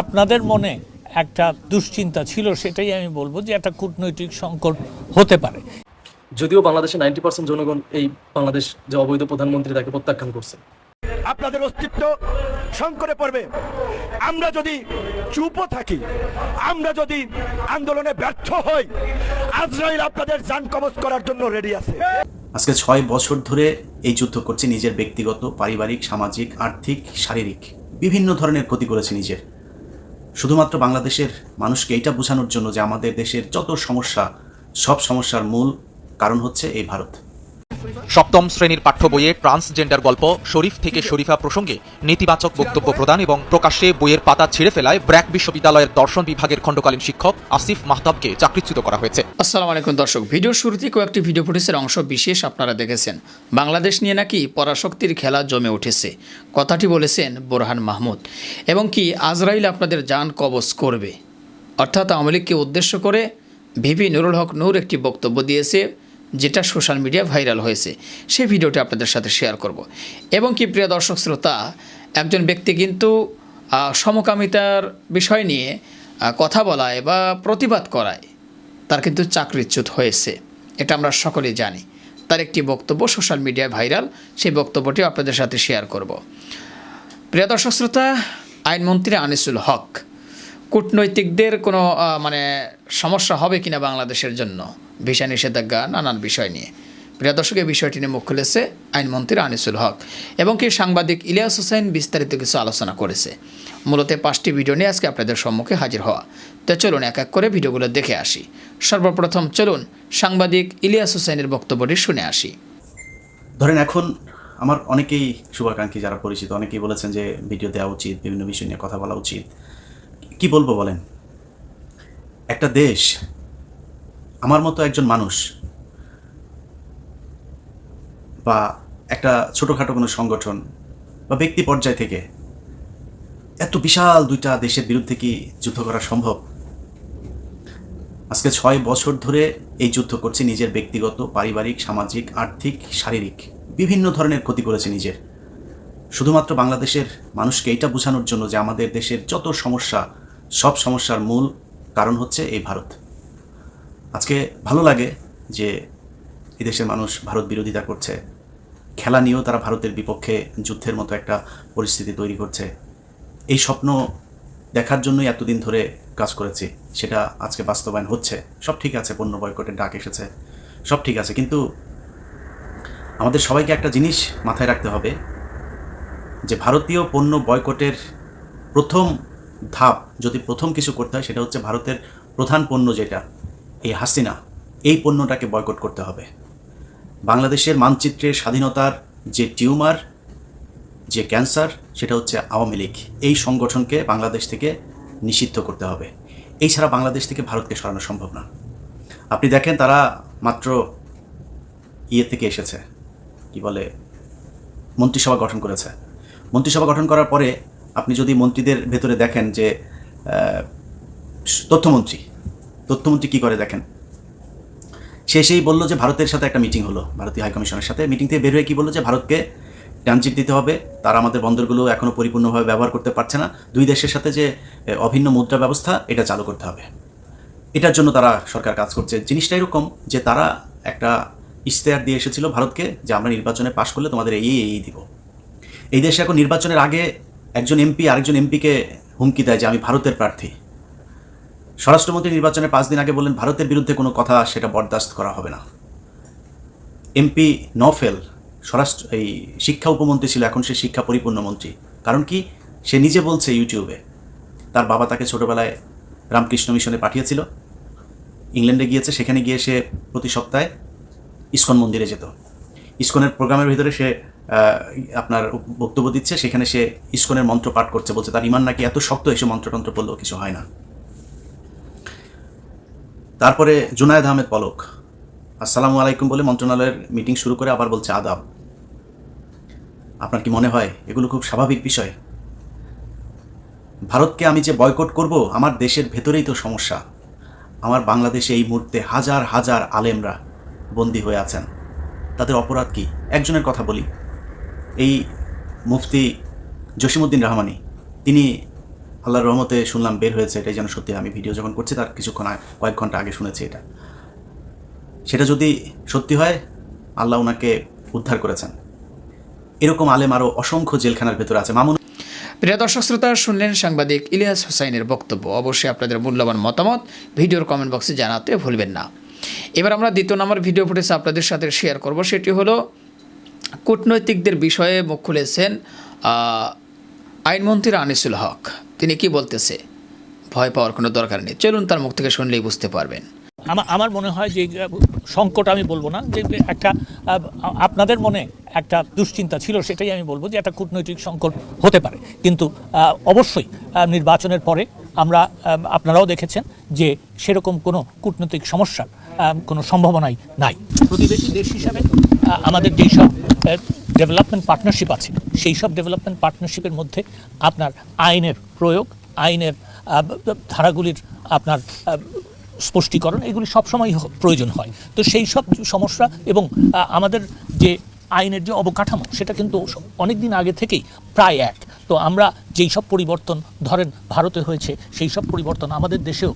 আপনাদের মনে একটা দুশ্চিন্তা ছিল সেটাই আমি বলব যে একটা কূটনৈতিক সংকট হতে পারে। যদিও বাংলাদেশের নাইনটি পার্সেন্ট জনগণ এই বাংলাদেশ যে অবৈধ প্রধানমন্ত্রী তাকে প্রত্যাখ্যান করছে। আপনাদের অস্তিত্ব সংকটে পড়বে। আমরা যদি চুপও থাকি আমরা যদি আন্দোলনে ব্যর্থ হই আজরাইল আপনাদের যান কবজ করার জন্য রেডি আছে। আজকে ছয় বছর ধরে এই যুদ্ধ করছে নিজের ব্যক্তিগত পারিবারিক সামাজিক আর্থিক শারীরিক। বিভিন্ন ধরনের ক্ষতি করেছে নিজের। শুধুমাত্র বাংলাদেশের মানুষকে এইটা বোঝানোর জন্য যে আমাদের দেশের যত সমস্যা, সব সমস্যার মূল কারণ হচ্ছে এই ভারত। সপ্তম শ্রেণির পাঠ্য বইয়ে ট্রান্সজেন্ডার গল্প শরীফ থেকে শরীফা প্রসঙ্গে নেতিবাচক বক্তব্য প্রদান এবং প্রকাশ্যে বইয়ের পাতা ছিঁড়ে ফেলায় ব্র্যাক বিশ্ববিদ্যালয়ের দর্শন বিভাগের খণ্ডকালীন শিক্ষক আসিফ মাহতাবকে চাকরিচ্যুত করা হয়েছে। আসসালামু আলাইকুম দর্শক, ভিডিওর শুরুতে কয়েকটি ভিডিও ফুটেজের অংশ বিশেষ আপনারা দেখেছেন। বাংলাদেশ নিয়ে নাকি পরাশক্তির খেলা জমে উঠেছে, কথাটি বলেছেন বোরহান মাহমুদ। এবং কি আজরাইল আপনাদের যান কবজ করবে? অর্থাৎ আওয়ামী লীগকে উদ্দেশ্য করে ভিভি নুরুল হক নূর একটি বক্তব্য দিয়েছে যেটা সোশ্যাল মিডিয়া ভাইরাল হয়েছে, সেই ভিডিওটি আপনাদের সাথে শেয়ার করব। এবং কি, প্রিয় দর্শক শ্রোতা, একজন ব্যক্তি কিন্তু সমকামিতার বিষয় নিয়ে কথা বলায় বা প্রতিবাদ করায়, তার কিন্তু চাকরিচ্যুত হয়েছে, এটা আমরা সকলেই জানি। তার একটি বক্তব্য সোশ্যাল মিডিয়ায় ভাইরাল, সেই বক্তব্যটিও আপনাদের সাথে শেয়ার করব। প্রিয় দর্শক শ্রোতা, আইনমন্ত্রী আনিসুল হক, কূটনৈতিকদের কোনো মানে সমস্যা হবে কিনা বাংলাদেশের জন্য? ভিসা নিষেধাজ্ঞা নানান বিষয় নিয়ে। প্রিয় দর্শক, এই বিষয়টি নিয়ে মুখ খুলেছে আইনমন্ত্রী আনিসুল হক এবং কি সাংবাদিক ইলিয়াস হোসেন বিস্তারিত কিছু আলোচনা করেছে। মূলত পাঁচটি ভিডিও নিয়ে আজকে আপনাদের সম্মুখে হাজির হওয়া। তো চলুন এক এক করে ভিডিওগুলো দেখে আসি। সর্বপ্রথম চলুন সাংবাদিক ইলিয়াস হোসেনের বক্তব্যটি শুনে আসি। ধরেন এখন আমার অনেকেই শুভাকাঙ্ক্ষী যারা পরিচিত, অনেকেই বলেছেন যে ভিডিও দেওয়া উচিত, বিভিন্ন বিষয় নিয়ে কথা বলা উচিত। কি বলব বলেন? একটা দেশ আমার মতো একজন মানুষ বা একটা ছোটোখাটো কোনো সংগঠন বা ব্যক্তি পর্যায় থেকে এত বিশাল দুইটা দেশের বিরুদ্ধে কি যুদ্ধ করা সম্ভব? আজকে ছয় বছর ধরে এই যুদ্ধ করছে নিজের ব্যক্তিগত, পারিবারিক, সামাজিক, আর্থিক, শারীরিক, বিভিন্ন ধরনের ক্ষতি করেছে নিজের। শুধুমাত্র বাংলাদেশের মানুষকে এইটা বোঝানোর জন্য যে আমাদের দেশের যত সমস্যা, সব সমস্যার মূল কারণ হচ্ছে এই ভারত। আজকে ভালো লাগে যে এদেশের মানুষ ভারত বিরোধিতা করছে। খেলা নিয়েও তারা ভারতের বিপক্ষে যুদ্ধের মতো একটা পরিস্থিতি তৈরি করছে। এই স্বপ্ন দেখার জন্যই এতদিন ধরে কাজ করেছি, সেটা আজকে বাস্তবায়ন হচ্ছে। সব ঠিক আছে, পণ্য বয়কটের ডাক এসেছে, সব ঠিক আছে, কিন্তু আমাদের সবাইকে একটা জিনিস মাথায় রাখতে হবে, যে ভারতীয় পণ্য বয়কটের প্রথম ধাপ, যদি প্রথম কিছু করতে হয়, সেটা হচ্ছে ভারতের প্রধান পণ্য যেটা এই হাসিনা এই পণ্যটাকে বয়কট করতে হবে। বাংলাদেশের মানচিত্রের স্বাধীনতার যে টিউমার, যে ক্যান্সার, সেটা হচ্ছে আওয়ামী লীগ। এই সংগঠনকে বাংলাদেশ থেকে নিষিদ্ধ করতে হবে। এই ছাড়া বাংলাদেশ থেকে ভারতকে সরানো সম্ভব না। আপনি দেখেন তারা মাত্র ইয়ে থেকে এসেছে। কি বলে? মন্ত্রিসভা গঠন করেছে। মন্ত্রিসভা গঠন করার পরে আপনি যদি মন্ত্রীদের ভেতরে দেখেন যে তথ্যমন্ত্রী তথ্যমন্ত্রী কি করে দেখেন? সে সেই বলল যে ভারতের সাথে একটা মিটিং হলো, ভারতীয় হাইকমিশনের সাথে। মিটিং থেকে বের হয়ে কি বলল যে ভারতকে ট্রানজিট দিতে হবে, তারা আমাদের বন্দরগুলো এখনও পরিপূর্ণভাবে ব্যবহার করতে পারছে না। দুই দেশের সাথে যে অভিন্ন মুদ্রা ব্যবস্থা, এটা চালু করতে হবে। এটার জন্য তারা সরকার কাজ করছে। জিনিসটা এরকম যে তারা একটা ইশতেহার দিয়ে এসেছিল ভারতকে যে আমরা নির্বাচনে পাশ করলে তোমাদের এই এই দিব। এই দেশে এখন নির্বাচনের আগে একজন এমপি আরেকজন এমপিকে হুমকি দেয় যে আমি ভারতের প্রার্থী। স্বরাষ্ট্রমন্ত্রী নির্বাচনের পাঁচ দিন আগে বললেন, ভারতের বিরুদ্ধে কোনো কথা সেটা বরদাস্ত করা হবে না। এমপি নফেল স্বরাষ্ট্র, এই শিক্ষা উপমন্ত্রী ছিল, এখন সে শিক্ষা পরিপূর্ণ মন্ত্রী। কারণ কি? সে নিজে বলছে ইউটিউবে, তার বাবা তাকে ছোটোবেলায় রামকৃষ্ণ মিশনে পাঠিয়েছিল। ইংল্যান্ডে গিয়েছে, সেখানে গিয়ে সে প্রতি সপ্তাহে ইস্কন মন্দিরে যেত। ইস্কনের প্রোগ্রামের ভিতরে সে আপনার বক্তব্য দিচ্ছে, সেখানে সে ইস্কনের মন্ত্র পাঠ করছে, বলছে, তার ইমান নাকি এত শক্ত এসে মন্ত্রতন্ত্র পড়লেও কিছু হয় না। তারপরে জুনায়দ আহমেদ পলক। আসসালামু আলাইকুম বলে মন্ত্রণালয়ের মিটিং শুরু করে আবার বলছে আদাব। আপনার কি মনে হয় এগুলো খুব স্বাভাবিক বিষয়? ভারতকে আমি যে বয়কট করব, আমার দেশের ভেতরেই তো সমস্যা। আমার বাংলাদেশে এই মুহূর্তে হাজার হাজার আলেমরা বন্দী হয়ে আছেন। তাদের অপরাধ কি? একজনের কথা বলি। এই মুফতি জসিমুদ্দিন রহমানি, তিনি আল্লাহর রহমতে শুনলাম বের হয়েছে, এটাই যেন সত্যি। আমি ভিডিও যখন করছি, তার কিছুক্ষণ কয়েক ঘণ্টা আগে শুনেছি এটা। সেটা যদি সত্যি হয়, আল্লাহ ওনাকে উদ্ধার করেছেন। এরকম আলেম আরও অসংখ্য জেলখানার ভেতরে আছে। মামুন প্রিয় দর্শক, শ্রোতা, শুনলেন সাংবাদিক ইলিয়াস হোসাইনের বক্তব্য। অবশ্যই আপনাদের মূল্যবান মতামত ভিডিওর কমেন্ট বক্সে জানাতে ভুলবেন না। এবার আমরা দ্বিতীয় নম্বর ভিডিও ফুটেজ আপনাদের সাথে শেয়ার করব। সেটি হলো, কূটনৈতিকদের বিষয়ে মুখ খুলেছেন আইনমন্ত্রী আনিসুল হক। তিনি কি বলতেছে? ভয় পাওয়ার কোনো দরকার নেই। চলুন তার মুখ থেকে শুনলেই বুঝতে পারবেন। আমার আমার মনে হয় যে সংকট আমি বলব না, যে একটা আপনাদের মনে একটা দুশ্চিন্তা ছিল, সেটাই আমি বলব যে একটা কূটনৈতিক সংকট হতে পারে। কিন্তু অবশ্যই নির্বাচনের পরে আমরা আপনারাও দেখেছেন যে সেরকম কোনো কূটনৈতিক সমস্যার কোনো সম্ভাবনাই নাই। প্রতিবেশী দেশ হিসাবে আমাদের যেই সব ডেভেলপমেন্ট পার্টনারশিপ আছে সেই সব ডেভেলপমেন্ট পার্টনারশিপের মধ্যে আপনার আইনের প্রয়োগ, আইনের ধারাগুলির আপনার স্পষ্টীকরণ, এগুলি সবসময় প্রয়োজন হয়। তো সেই সব সমস্যা এবং আমাদের যে আইনের যে অবকাঠামো, সেটা কিন্তু অনেক দিন আগে থেকেই প্রায় এক। তো আমরা যেই সব পরিবর্তন, ধরেন ভারতে হয়েছে, সেই সব পরিবর্তন আমাদের দেশেও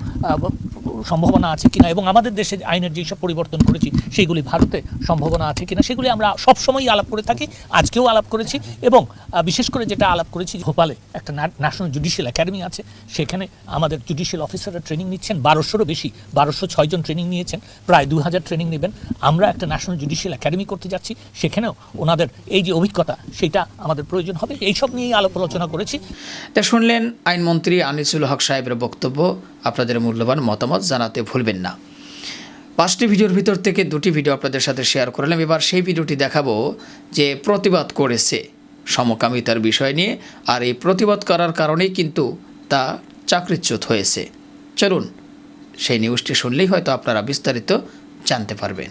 সম্ভাবনা আছে কিনা এবং আমাদের দেশে আইনের যেসব পরিবর্তন করেছি, সেইগুলি ভারতে সম্ভাবনা আছে কিনা, সেগুলি আমরা সবসময়ই আলাপ করে থাকি, আজকেও আলাপ করেছি এবং বিশেষ করে যেটা আলাপ করেছি ভোপালে একটা ন্যাশনাল জুডিশিয়াল একাডেমি আছে, সেখানে আমাদের জুডিশিয়াল অফিসাররা ট্রেনিং নিচ্ছেন, বারোশোরও বেশি, বারোশো ছয়জন ট্রেনিং নিয়েছেন, প্রায় দু হাজার ট্রেনিং নেবেন। আমরা একটা ন্যাশনাল জুডিশিয়াল একাডেমি করতে যাচ্ছি, সেখানেও ওনাদের এই যে অভিজ্ঞতা সেটা আমাদের প্রয়োজন হবে, এইসব নিয়েই আলাপ আলোচনা করেছি। তা শুনলেন আইনমন্ত্রী আনিসুল হক সাহেবের বক্তব্য। আপনাদের মূল্যবান মতামত জানাতে ভুলবেন না। পাঁচটি ভিডিওর ভিতর থেকে দুটি ভিডিও আপনাদের সাথে শেয়ার করলাম। এবার সেই ভিডিওটি দেখাবো যে প্রতিবাদ করেছে সমকামিতার বিষয় নিয়ে আর এই প্রতিবাদ করার কারণেই কিন্তু তা চাকরিচ্যুত হয়েছে। চলুন সেই নিউজটি শুনলেই হয়তো আপনারা বিস্তারিত জানতে পারবেন।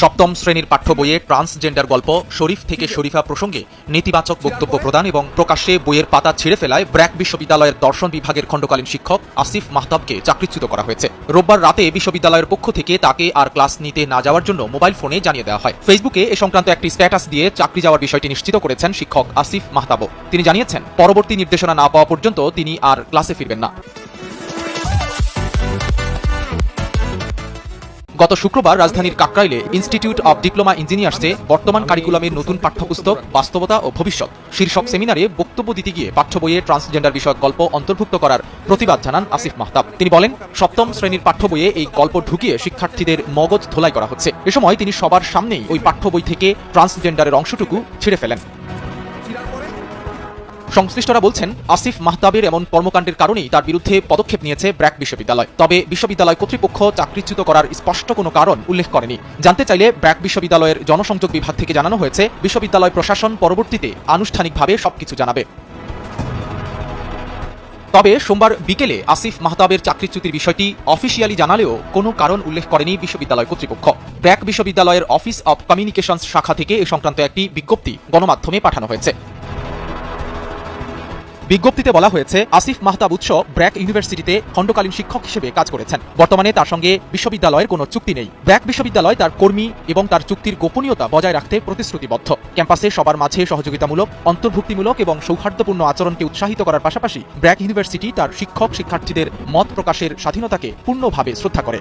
সপ্তম শ্রেণির পাঠ্য বইয়ে ট্রান্সজেন্ডার গল্প শরীফ থেকে শরীফা প্রসঙ্গে নেতিবাচক বক্তব্য প্রদান এবং প্রকাশ্যে বইয়ের পাতা ছিঁড়ে ফেলায় ব্র্যাক বিশ্ববিদ্যালয়ের দর্শন বিভাগের খণ্ডকালীন শিক্ষক আসিফ মাহতাবকে চাকরিচ্যুত করা হয়েছে। রোববার রাতে বিশ্ববিদ্যালয়ের পক্ষ থেকে তাকে আর ক্লাস নিতে না যাওয়ার জন্য মোবাইল ফোনে জানিয়ে দেওয়া হয়। ফেসবুকে এ সংক্রান্ত একটি স্ট্যাটাস দিয়ে চাকরি যাওয়ার বিষয়টি নিশ্চিত করেছেন শিক্ষক আসিফ মাহতাবও। তিনি জানিয়েছেন, পরবর্তী নির্দেশনা না পাওয়া পর্যন্ত তিনি আর ক্লাসে ফিরবেন না। গত শুক্রবার রাজধানীর কাকরাইলে ইনস্টিটিউট অব ডিপ্লোমা ইঞ্জিনিয়ার্সে বর্তমান কারিকুলামের নতুন পাঠ্যপুস্তক, বাস্তবতা ও ভবিষ্যৎ শীর্ষক সেমিনারে বক্তব্য দিতে গিয়ে পাঠ্য বইয়ে ট্রান্সজেন্ডার বিষয়ক গল্প অন্তর্ভুক্ত করার প্রতিবাদ জানান আসিফ মাহতাব। তিনি বলেন, সপ্তম শ্রেণির পাঠ্য বইয়ে এই গল্প ঢুকিয়ে শিক্ষার্থীদের মগজ ধোলাই করা হচ্ছে। এ সময় তিনি সবার সামনেই ওই পাঠ্য বই থেকে ট্রান্সজেন্ডারের অংশটুকু ছিঁড়ে ফেলেন। সংশ্লিষ্টরা বলছেন, আসিফ মাহতাবের এমন কর্মকাণ্ডের কারণেই তার বিরুদ্ধে পদক্ষেপ নিয়েছে ব্র্যাক বিশ্ববিদ্যালয়। তবে বিশ্ববিদ্যালয় কর্তৃপক্ষ চাকরিচ্যুত করার স্পষ্ট কোনো কারণ উল্লেখ করেনি। জানতে চাইলে ব্র্যাক বিশ্ববিদ্যালয়ের জনসংযোগ বিভাগ থেকে জানানো হয়েছে, বিশ্ববিদ্যালয় প্রশাসন পরবর্তীতে আনুষ্ঠানিকভাবে সবকিছু জানাবে। তবে সোমবার বিকেলে আসিফ মাহতাবের চাকরিচ্যুতির বিষয়টি অফিসিয়ালি জানালেও কোনো কারণ উল্লেখ করেনি বিশ্ববিদ্যালয় কর্তৃপক্ষ। ব্র্যাক বিশ্ববিদ্যালয়ের অফিস অব কমিউনিকেশনস শাখা থেকে এ সংক্রান্ত একটি বিজ্ঞপ্তি গণমাধ্যমে পাঠানো হয়েছে। বিজ্ঞপ্তিতে বলা হয়েছে, আসিফ মাহতাব উৎস ব্র্যাক ইউনিভার্সিটিতে খণ্ডকালীন শিক্ষক হিসেবে কাজ করেছেন। বর্তমানে তার সঙ্গে বিশ্ববিদ্যালয়ের কোনো চুক্তি নেই। ব্র্যাক বিশ্ববিদ্যালয় তার কর্মী এবং তার চুক্তির গোপনীয়তা বজায় রাখতে প্রতিশ্রুতিবদ্ধ। ক্যাম্পাসে সবার মাঝে সহযোগিতামূলক, অন্তর্ভুক্তিমূলক এবং সৌহার্দ্যপূর্ণ আচরণকে উৎসাহিত করার পাশাপাশি ব্র্যাক ইউনিভার্সিটি তার শিক্ষক শিক্ষার্থীদের মত প্রকাশের স্বাধীনতাকে পূর্ণভাবে শ্রদ্ধা করে।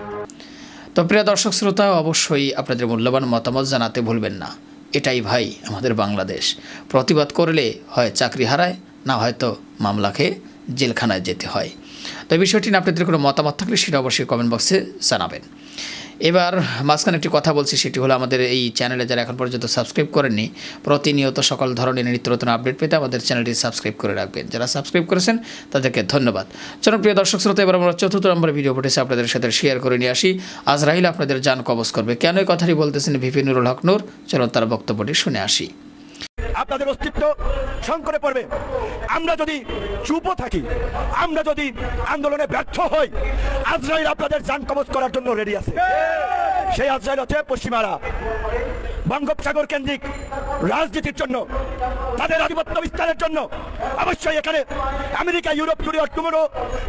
তো প্রিয় দর্শক শ্রোতা, অবশ্যই আপনাদের মূল্যবান মতামত জানাতে ভুলবেন না। এটাই ভাই আমাদের বাংলাদেশ। প্রতিবাদ করলে হয় চাকরি হারায় না হয়তো মামলা খেয়ে জেলখানায় যেতে হয়। তো বিষয়টি নিয়ে আপনাদের কোনো মতামত থাকলে সেটা অবশ্যই কমেন্ট বক্সে জানাবেন। এবার মাঝখানে একটি কথা বলছি, সেটি হলো আমাদের এই চ্যানেলে যারা এখন পর্যন্ত সাবস্ক্রাইব করেননি, প্রতিনিয়ত সকল ধরনের নিত্য নতুন আপডেট পেতে আমাদের চ্যানেলটি সাবস্ক্রাইব করে রাখবেন। যারা সাবস্ক্রাইব করেছেন, তাদেরকে ধন্যবাদ। চলুন প্রিয় দর্শক শ্রোতা, এবার আমরা চতুর্থ নম্বর ভিডিও ফুটেছে আপনাদের সাথে শেয়ার করে নিয়ে আসি। আজরাইল আপনাদের যান কবজ করবে। কেন এই কথাটি বলতেছেন ভিপি নুরুল হক নূর? চলুন তার বক্তব্যটি শুনে আসি। আপনাদের অস্তিত্ব সংকটে পড়বে। আমরা যদি চুপও থাকি, আমরা যদি আন্দোলনে ব্যর্থ হই, আজরাইল আপনাদের যান কবচ করার জন্য রেডি আছে। সেই আজরাইল হচ্ছে পশ্চিমারা। বঙ্গোপসাগর কেন্দ্রিক রাজনীতির জন্য, তাদের আধিপত্য বিস্তারের জন্য অবশ্যই এখানে আমেরিকা, ইউরোপ জুড়ে টুমোরো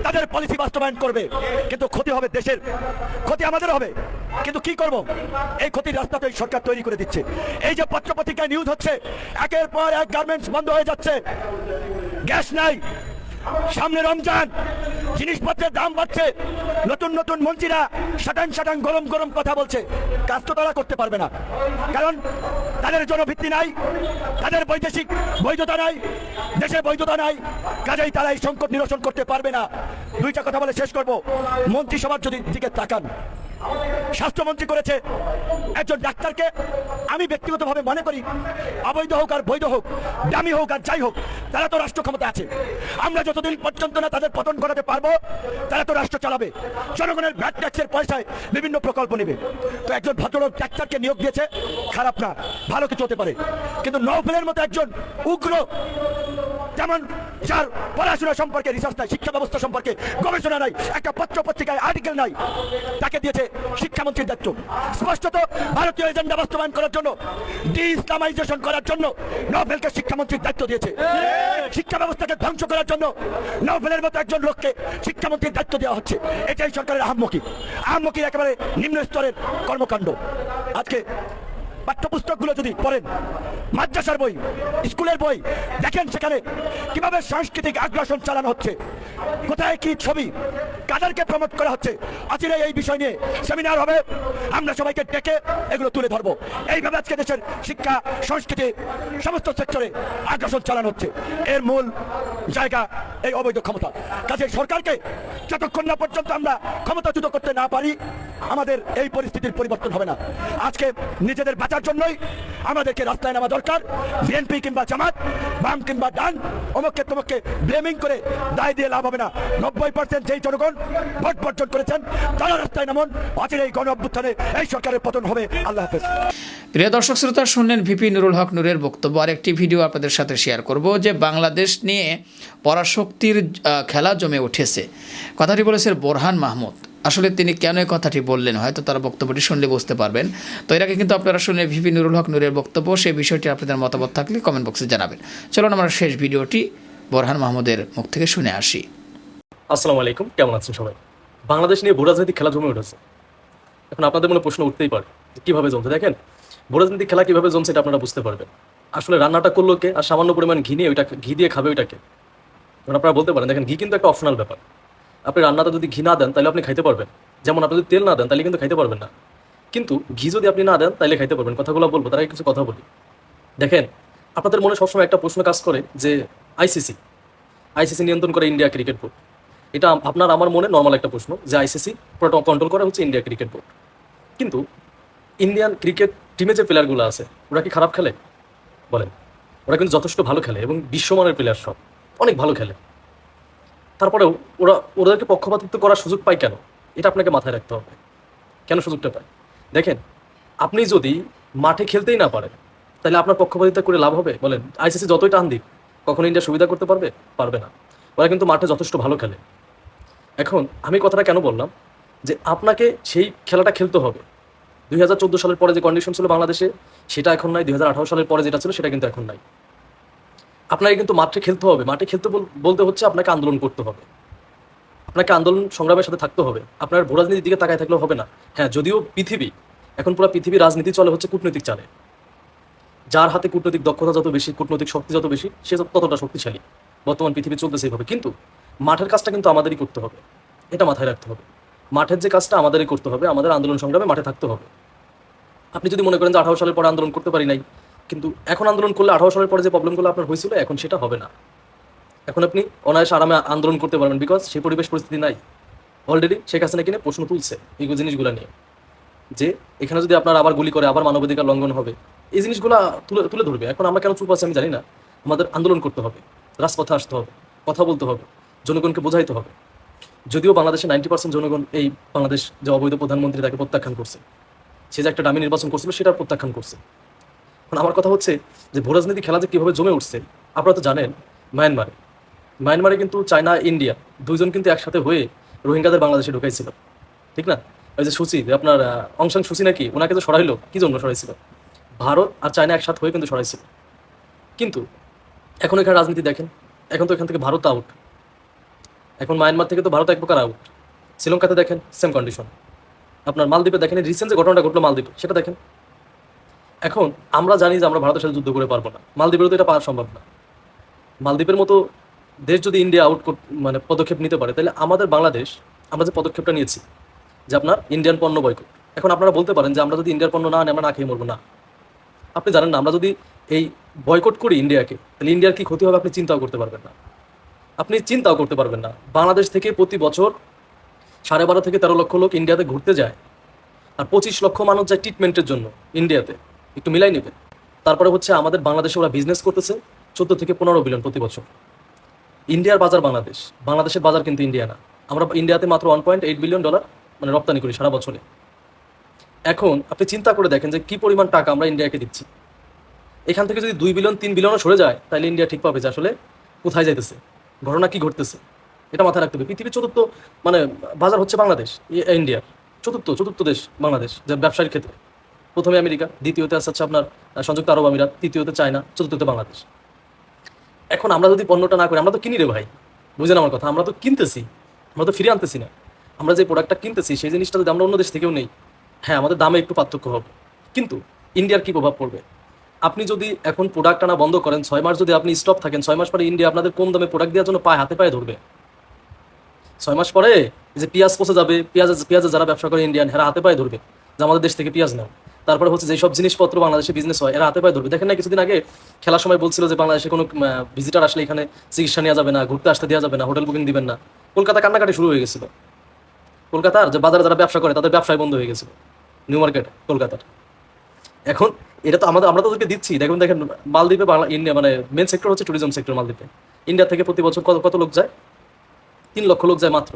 তাদের পলিসি বাস্তবায়ন করবে। কিন্তু ক্ষতি হবে দেশের, ক্ষতি আমাদের হবে। কিন্তু কি করব? এই ক্ষতির রাস্তা তো এই সরকার তৈরি করে দিচ্ছে। এই যে পত্রপত্রিকায় নিউজ হচ্ছে, একের পর এক গার্মেন্টস বন্ধ হয়ে যাচ্ছে। গ্যাস নাই। সামনে রমজান, জিনিসপত্রের দাম বাড়ছে। নতুন নতুন মন্ত্রীরা সাটান সাটান গরম গরম কথা বলছে। কাজ তো তারা করতে পারবে না। কারণ তাদের জনভিত্তি নাই, তাদের বৈদেশিক বৈধতা নাই, দেশের বৈধতা নাই। কাজেই তারা এই সংকট নিরসন করতে পারবে না। দুইটা কথা বলে শেষ করব। মন্ত্রিসভার যদি দিকে তাকান স্বাস্থ্যমন্ত্রী করেছে, একজন ডাক্তারকে আমি ব্যক্তিগতভাবে মনে করি, অবৈধ হোক আর বৈধ হোক, দামি হোক আর যাই হোক, তারা তো রাষ্ট্র ক্ষমতা আছে। আমরা যতদিন পর্যন্ত না তাদের পতন ঘটাতে পারব, তারা তো রাষ্ট্র চালাবে। জনগণের ভ্যাট ট্যাক্সের পয়সায় বিভিন্ন প্রকল্প নেবে। তো একজন ভদ্রলোক ডাক্তারকে নিয়োগ দিয়েছে, খারাপ না, ভালো কিছু হতে পারে। কিন্তু নৌফেলের মতো একজন উগ্র, যেমন যার পড়াশোনা সম্পর্কে রিসার্চ নাই, শিক্ষা ব্যবস্থা সম্পর্কে গবেষণা নাই, একটা পত্র পত্রিকায় আর্টিকেল নাই, তাকে দিয়েছে শিক্ষামন্ত্রীর দায়িত্ব। স্পষ্টত, ভারতীয় এজেন্ডা বাস্তবায়ন করার জন্য ডি ইসলামাইজেশন করার জন্য নভেলকে শিক্ষামন্ত্রীর দায়িত্ব দিয়েছে। শিক্ষা ব্যবস্থাকে ধ্বংস করার জন্য নভেলের মতো একজন লোককে শিক্ষামন্ত্রীর দায়িত্ব দেওয়া হচ্ছে। এটাই সরকারের আহম্মকি আহম্মকির একেবারে নিম্ন স্তরের কর্মকাণ্ড। আজকে পাঠ্যপুস্তকগুলো যদি পড়েন, মাদ্রাসার বই, স্কুলের বই, দেখেন সেখানে কীভাবে সাংস্কৃতিক আগ্রাসন চালানো হচ্ছে, কোথায় কি ছবি, কাদেরকে প্রমোট করা হচ্ছে আজকে এই বিষয় নিয়ে সেমিনার হবে। আমরা সবাইকে ডেকে এগুলো তুলে ধরবো। এইভাবে আজকে দেশের শিক্ষা, সংস্কৃতি, সমস্ত সেক্টরে আগ্রাসন চালানো হচ্ছে। এর মূল জায়গা এই অবৈধ ক্ষমতা। কাজে সরকারকে যতক্ষণ না পর্যন্ত আমরা ক্ষমতাচ্যুত করতে না পারি, আমাদের এই পরিস্থিতির পরিবর্তন হবে না। আজকে নিজেদের বাঁচার জন্যই আমাদেরকে রাস্তায় নামা দরকার। বিএনপি কিংবা জামাত, বাম কিংবা ডান, অমুককে তমুককে ব্লেমিং করে দায় দিয়ে লাভ হবে না। নব্বই পার্সেন্ট যেই জনগণ ভোট বর্জন করেছেন, তারা রাস্তায় নামুন। অচিরে এই গণ অভ্যুত্থানে এই সরকারের পতন হবে। আল্লাহ হাফেজ। প্রিয় দর্শক, শ্রোতা, শুনলেন ভিপি নুরুল হক নূরের বক্তব্য। আর একটি ভিডিও আপনাদের সাথে শেয়ার করব যে বাংলাদেশ নিয়ে পরাশক্তির খেলা জমে উঠেছে। কথাটি বলেছেন বোরহান মাহমুদ। আসলে তিনি কেন এই কথাটি বললেন? হয়তো তারা বক্তব্যটি শুনলে বুঝতে পারবেন। তো আগে কিন্তু আপনারা শুনলেন ভিপি নুরুল হক নুরের বক্তব্য সেই বিষয়টি আপনাদের মতামত থাকলে কমেন্ট বক্সে জানাবেন। চলুন আমরা শেষ ভিডিওটি বোরহান মাহমুদের মুখ থেকে শুনে আসি। আসসালামু আলাইকুম, কেমন আছেন সবাই? বাংলাদেশ নিয়ে ভূ রাজনৈতিক খেলা জমে উঠেছে। এখন আপনাদের মনে প্রশ্ন উঠতেই পারে কীভাবে জমছে? দেখেন, ভূ রাজনৈতিক খেলা কীভাবে জমছে এটা আপনারা বুঝতে পারবেন। আসলে রান্নাটা করল কে? আর সামান্য পরিমাণ ঘি নিয়ে ওইটা ঘি দিয়ে খাবে ওইটাকে। আপনারা বলতে পারেন, দেখেন, ঘি কিন্তু একটা অপশনাল ব্যাপার। আপনি রান্নাতে যদি ঘি না দেন, তাহলে আপনি খাইতে পারবেন। যেমন আপনি যদি তেল না দেন, তাহলে কিন্তু খাইতে পারবেন না। কিন্তু ঘি যদি আপনি না দেন, তাহলে খাইতে পারবেন। কথাগুলো বলব, তার কিছু কথা বলি। দেখেন, আপনাদের মনে সবসময় একটা প্রশ্ন কাজ করে যে আইসিসি আইসিসি নিয়ন্ত্রণ করে ইন্ডিয়া ক্রিকেট বোর্ড। এটা আপনার, আমার মনে নর্মাল একটা প্রশ্ন যে আইসিসি কন্ট্রোল করা হচ্ছে ইন্ডিয়া ক্রিকেট বোর্ড। কিন্তু ইন্ডিয়ান ক্রিকেট টিমে যে প্লেয়ারগুলো আছে, ওরা কি খারাপ খেলে? বলেন। ওরা কিন্তু যথেষ্ট ভালো খেলে এবং বিশ্বমানের প্লেয়ার সব। অনেক ভালো খেলে। তারপরেও ওরা, ওদেরকে পক্ষপাতিত্ব করার সুযোগ পায় কেন? এটা আপনাকে মাথায় রাখতে হবে। কেন সুযোগটা পায়? দেখেন, আপনি যদি মাঠে খেলতেই না পারেন, তাহলে আপনার পক্ষপাতিত্ব করে লাভ হবে? বলেন, আইসিসি যতই টান দিক, কখনো ইন্ডিয়া সুবিধা করতে পারবে? পারবে না। ওরা কিন্তু মাঠে যথেষ্ট ভালো খেলে। এখন আমি কথাটা কেন বললাম? যে আপনাকে সেই খেলাটা খেলতে হবে। দুই হাজার চোদ্দ সালের পরে যে কন্ডিশন ছিল বাংলাদেশে, সেটা এখন নাই। দুই সালের পরে যেটা ছিল, সেটা কিন্তু এখন নাই। আপনাকে কিন্তু মাঠে খেলতে হবে। মাঠে খেলতে বলতে হচ্ছে আপনাকে আন্দোলন করতে হবে। আপনাকে আন্দোলন সংগ্রামের সাথে থাকতে হবে। আপনার ভূ রাজনীতির দিকে তাকায় থাকলেও হবে না। হ্যাঁ যদিও পৃথিবী, এখন পুরো পৃথিবী রাজনীতি চলে হচ্ছে কূটনৈতিক চালে। যার হাতে কূটনৈতিক দক্ষতা যত বেশি, কূটনৈতিক শক্তি যত বেশি, সে ততটা শক্তিশালী। বর্তমান পৃথিবী চলতেছে এইভাবে। কিন্তু মাঠের কাজটা কিন্তু আমাদেরই করতে হবে। এটা মাথায় রাখতে হবে। মাঠের যে কাজটা আমাদেরই করতে হবে। আমাদের আন্দোলন সংগ্রামে মাঠে থাকতে হবে। আপনি যদি মনে করেন যে আঠারো সালের পরে আন্দোলন করতে পারি নাই কিন্তু এখন আন্দোলন করলে আঠারো সালের পরে যে প্রবলেমগুলো আপনার হয়েছিল, এখন সেটা হবে না। এখন আপনি অনায়াসে আরামে আন্দোলন করতে পারবেন বিকজ সেই পরিবেশ পরিস্থিতি নাই। অলরেডি শেখ হাসিনা কিনে প্রশ্ন তুলছে এই জিনিসগুলো নিয়ে। যে এখানে যদি আপনার আবার গুলি করে, আবার মানবাধিকার লঙ্ঘন হবে, এই জিনিসগুলো তুলে তুলে ধরবে। এখন আমরা কেন চুপ আছি আমি জানি না। আমাদের আন্দোলন করতে হবে, রাজপথে আসতে হবে, কথা বলতে হবে, জনগণকে বোঝাইতে হবে। যদিও বাংলাদেশে নাইনটি পার্সেন্ট জনগণ এই বাংলাদেশ যে অবৈধ প্রধানমন্ত্রী তাকে প্রত্যাখ্যান করছে, সে যে একটা দামি নির্বাচন করছিল সেটা প্রত্যাখ্যান করছে। আমার কথা হচ্ছে যে ভূ রাজনীতি খেলা যে কীভাবে জমে উঠছে আপনারা তো জানেন মায়ানমারে মায়ানমারে কিন্তু চায়না ইন্ডিয়া দুইজন কিন্তু একসাথে হয়ে রোহিঙ্গাদের বাংলাদেশে ঢুকাইছিল। ঠিক না? ওই যে সুচি আপনার আহ, অং সুচি নাকি ওনাকে তো সরাইলো কি জন্য সরাইছিল? ভারত আর চায়না একসাথে হয়ে কিন্তু সরাইছিল। কিন্তু এখন এখানে রাজনীতি দেখেন এখন তো এখান থেকে ভারত আউট এখন মায়ানমার থেকে তো ভারত এক প্রকার আউট শ্রীলঙ্কাতে দেখেন সেম কন্ডিশন আপনার মালদ্বীপে দেখেন রিসেন্ট যে ঘটনাটা ঘটলো মালদ্বীপে সেটা দেখেন। এখন আমরা জানি যে আমরা ভারতের সাথে যুদ্ধ করে পারব না। মালদ্বীপেরও তো এটা পাওয়া সম্ভব না। মালদ্বীপের মতো দেশ যদি ইন্ডিয়া আউট মানে পদক্ষেপ নিতে পারে, তাহলে আমাদের বাংলাদেশ, আমরা যে পদক্ষেপটা নিয়েছি, যে আপনার ইন্ডিয়ান পণ্য বয়কট এখন আপনারা বলতে পারেন যে আমরা যদি ইন্ডিয়ার পণ্য না আনি, আমরা না খেয়ে মরবো, না। আপনি জানেন না, আমরা যদি এই বয়কট করি ইন্ডিয়াকে, তাহলে ইন্ডিয়ার কী ক্ষতি হবে আপনি চিন্তাও করতে পারবেন না। আপনি চিন্তাও করতে পারবেন না। বাংলাদেশ থেকে প্রতি বছর সাড়ে বারো থেকে তেরো লক্ষ লোক ইন্ডিয়াতে ঘুরতে যায়, আর পঁচিশ লক্ষ মানুষ যায় ট্রিটমেন্টের জন্য ইন্ডিয়াতে। একটু মিলাই নেবেন। তারপরে হচ্ছে আমাদের বাংলাদেশে ওরা বিজনেস করতেছে চোদ্দ থেকে পনেরো বিলিয়ন প্রতি বছর। ইন্ডিয়ার বাজার বাংলাদেশ। বাংলাদেশের বাজার কিন্তু ইন্ডিয়া না। আমরা ইন্ডিয়াতে মাত্র one point eight billion dollar মানে রপ্তানি করি সারা বছরে। এখন আপনি চিন্তা করে দেখেন যে কি পরিমাণ টাকা আমরা ইন্ডিয়াকে দিচ্ছি। এখান থেকে যদি দুই বিলিয়ন তিন বিলিয়নও সরে যায়, তাহলে ইন্ডিয়া ঠিক পাবে যে আসলে কোথায় যাইতেছে, ঘটনা কি ঘটতেছে। এটা মাথায় রাখতে হবে। পৃথিবীর চতুর্থ মানে বাজার হচ্ছে বাংলাদেশ ই- ইন্ডিয়ার। চতুর্থ চতুর্থ দেশ বাংলাদেশ, যে ব্যবসায়িক ক্ষেত্রে। প্রথমে আমেরিকা, দ্বিতীয়তে আসছে আপনার সংযুক্ত আরব আমিরাত, তৃতীয়তে চায়না, চতুর্থতে বাংলাদেশ। এখন আমরা যদি পণ্যটা না করি, আমরা তো কিনি রে ভাই। বুঝেন আমার কথা, আমরা তো কিনতেছি, আমরা তো ফিরে আনতেছি না। আমরা যে প্রোডাক্টটা কিনতেছি, সেই জিনিসটা যদি আমরা অন্য দেশ থেকেও নেই হ্যাঁ আমাদের দামে একটু পার্থক্য হবে। কিন্তু ইন্ডিয়ার কি প্রভাব পড়বে? আপনি যদি এখন প্রোডাক্ট আনা বন্ধ করেন, ছয় মাস যদি আপনি স্টপ থাকেন, ছয় মাস পরে ইন্ডিয়া আপনাদের কম দামে প্রোডাক্ট দেওয়ার জন্য পায়ে হাতে পায়ে ধরবে? ছয় মাস পরে যে পেঁয়াজ পচে যাবে পেঁয়াজ পেঁয়াজের যারা ব্যবসা করে ইন্ডিয়ান এরা হাতে পায়ে ধরবে যে আমাদের দেশ থেকে পেঁয়াজ নাও। তারপরে হচ্ছে যেসব জিনিসপত্র বাংলাদেশে বিজনেস হয়, এরা হাতে পায়ে ধরবে। দেখেন না, কিছুদিন আগে খেলার সময় বলছিল যে বাংলাদেশে কোনো ভিজিটার আসলে এখানে চিকিৎসা নেওয়া যাবে না, ঘুরতে আসতে দেওয়া যাবে না হোটেল বুকিং দিবেন না। কলকাতা কান্নাকাটি শুরু হয়ে গেছিল। কলকাতার যে বাজারে যারা ব্যবসা করে, তাদের ব্যবসায় বন্ধ হয়ে গেছিল। নিউ মার্কেট কলকাতার। এখন এটা তো আমাদের, আমরা তো ওদেরকে দিচ্ছি। দেখুন দেখেন, মালদ্বীপে বাংলা, ইন্ডিয়া মানে মেন সেক্টর হচ্ছে ট্যুরিজম সেক্টর মালদ্বীপে। ইন্ডিয়া থেকে প্রতি বছর কত কত লোক যায়? তিন লক্ষ লোক যায় মাত্র।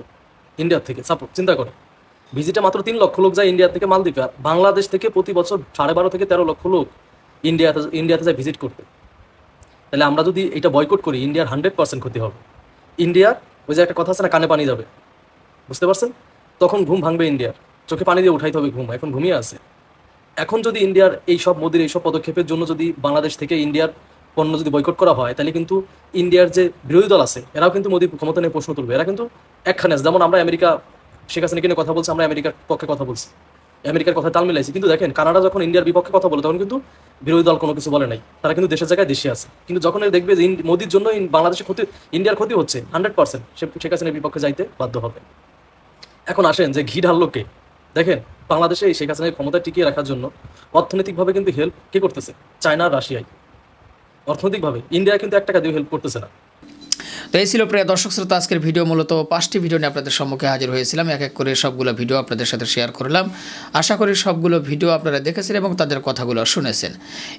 ইন্ডিয়া থেকে সাপোর্ট চিন্তা করে ভিজিটে মাত্র তিন লক্ষ লোক যায় ইন্ডিয়া থেকে মালদ্বীপে। বাংলাদেশ থেকে প্রতি বছর সাড়ে বারো থেকে তেরো লক্ষ লোক ইন্ডিয়াতে ইন্ডিয়াতে যায় ভিজিট করতে। তাহলে আমরা যদি এটা বয়কট করি, ইন্ডিয়ার হান্ড্রেড পার্সেন্ট ক্ষতি হবে। ইন্ডিয়ার ওই যে একটা কথা আছে না, কানে পানি যাবে। বুঝতে পারছেন? তখন ঘুম ভাঙবে ইন্ডিয়ার। চোখে পানি দিয়ে উঠাইতে হবে ঘুম, এখন ঘুমিয়ে আছে। এখন যদি ইন্ডিয়ার এই সব মোদির এই সব পদক্ষেপের জন্য যদি বাংলাদেশ থেকে ইন্ডিয়ার পণ্য যদি বয়কট করা হয়, তাহলে কিন্তু ইন্ডিয়ার যে বিরোধী দল আছে, এরাও কিন্তু মোদী ক্ষমতা নিয়ে প্রশ্ন তুলবে। এরা কিন্তু একখানে যেমন আমরা আমেরিকা শেখ হাসিনা কিনে কথা বলছে, আমরা আমেরিকার পক্ষে কথা বলছি। আমেরিকার কথা তাল মিলাইছি। কিন্তু দেখেন, কানাডা যখন ইন্ডিয়ার বিপক্ষে কথা বলে, তখন কিন্তু বিরোধী দল কোনো কিছু বলে নাই। তারা কিন্তু দেশের জায়গায় দেশে আছে। কিন্তু যখন দেখবে যে মোদির জন্য বাংলাদেশের ক্ষতি ইন্ডিয়ার ক্ষতি হচ্ছে হান্ড্রেড পার্সেন্ট শেখ হাসিনার বিপক্ষে যাইতে বাধ্য হবে। এখন আসেন যে ঘি ঢাললো কে? দেখেন, বাংলাদেশে এই শেখ হাসিনার ক্ষমতা টিকিয়ে রাখার জন্য অর্থনৈতিকভাবে কিন্তু হেল্প কে করতেছে? চায়না রাশিয়ায় অর্থনৈতিকভাবে, ইন্ডিয়া কিন্তু এক টাকা দিয়ে হেল্প করতেছে না। তো এই ছিল প্রিয় দর্শক শ্রোতা, আজকের ভিডিও মূলত পাঁচটি ভিডিও নিয়ে আপনাদের সম্মুখে হাজির হয়েছিলাম। এক এক করে সবগুলো ভিডিও আপনাদের সাথে শেয়ার করলাম। আশা করি সবগুলো ভিডিও আপনারা দেখেছেন এবং তাদের কথাগুলো শুনেছেন।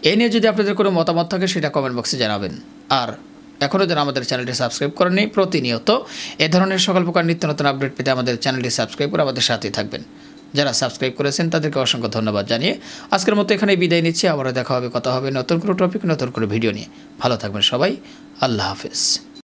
এ নিয়ে যদি আপনাদের কোনো মতামত থাকে, সেটা কমেন্ট বক্সে জানাবেন। আর এখনও যারা আমাদের চ্যানেলটি সাবস্ক্রাইব করেনি প্রতিনিয়ত এ ধরনের সকল প্রকার নিত্য নতুন আপডেট পেতে আমাদের চ্যানেলটি সাবস্ক্রাইব করে আমাদের সাথেই থাকবেন। যারা সাবস্ক্রাইব করেছেন, তাদেরকে অসংখ্য ধন্যবাদ জানিয়ে আজকের মতো এখানে বিদায় নিচ্ছি। আবারও দেখা হবে, কথা হবে নতুন কোনো টপিক নতুন কোনো ভিডিও নিয়ে। ভালো থাকবেন সবাই। আল্লাহ হাফেজ।